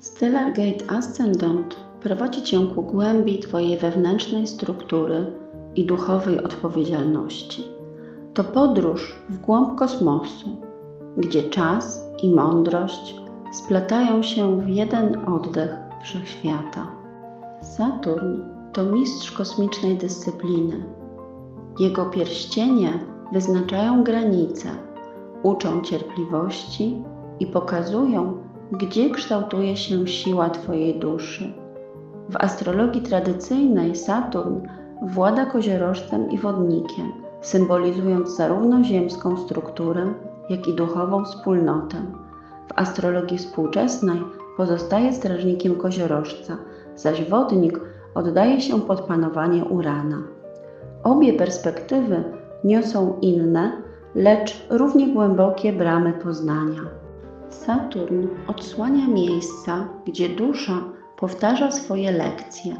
Stellar Gate Ascendant prowadzi Cię ku głębi Twojej wewnętrznej struktury i duchowej odpowiedzialności. To podróż w głąb kosmosu, gdzie czas i mądrość splatają się w jeden oddech wszechświata. Saturn to mistrz kosmicznej dyscypliny. Jego pierścienie wyznaczają granice, uczą cierpliwości i pokazują, gdzie kształtuje się siła Twojej duszy. W astrologii tradycyjnej Saturn włada koziorożcem i wodnikiem, symbolizując zarówno ziemską strukturę, jak i duchową wspólnotę. W astrologii współczesnej pozostaje strażnikiem koziorożca, zaś wodnik oddaje się pod panowanie Urana. Obie perspektywy niosą inne, lecz równie głębokie bramy poznania. Saturn odsłania miejsca, gdzie dusza powtarza swoje lekcje.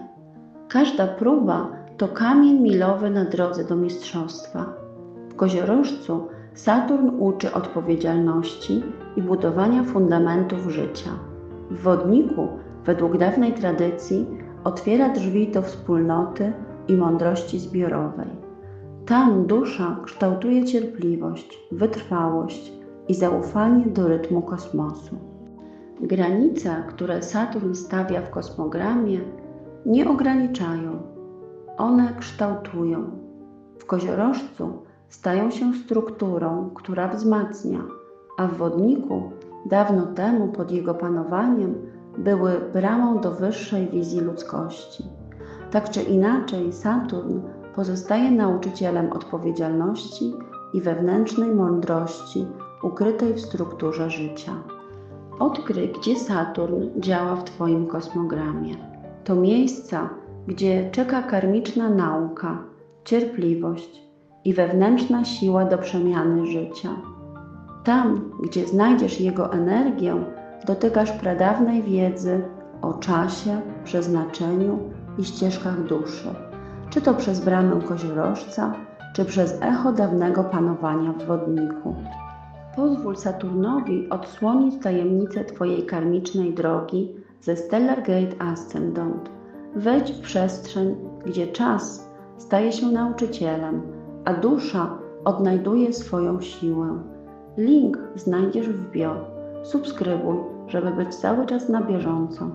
Każda próba to kamień milowy na drodze do mistrzostwa. W koziorożcu Saturn uczy odpowiedzialności i budowania fundamentów życia. W wodniku, według dawnej tradycji, otwiera drzwi do wspólnoty i mądrości zbiorowej. Tam dusza kształtuje cierpliwość, wytrwałość i zaufanie do rytmu kosmosu. Granice, które Saturn stawia w kosmogramie, nie ograniczają, one kształtują. W koziorożcu stają się strukturą, która wzmacnia, a w wodniku dawno temu pod jego panowaniem były bramą do wyższej wizji ludzkości. Tak czy inaczej, Saturn pozostaje nauczycielem odpowiedzialności i wewnętrznej mądrości ukrytej w strukturze życia. Odkryj, gdzie Saturn działa w Twoim kosmogramie. To miejsca, gdzie czeka karmiczna nauka, cierpliwość i wewnętrzna siła do przemiany życia. Tam, gdzie znajdziesz jego energię, dotykasz pradawnej wiedzy o czasie, przeznaczeniu i ścieżkach duszy, czy to przez bramę koziorożca, czy przez echo dawnego panowania w wodniku. Pozwól Saturnowi odsłonić tajemnicę Twojej karmicznej drogi ze Stellar Gate Ascendant. Wejdź w przestrzeń, gdzie czas staje się nauczycielem, a dusza odnajduje swoją siłę. Link znajdziesz w bio. Subskrybuj, żeby być cały czas na bieżąco.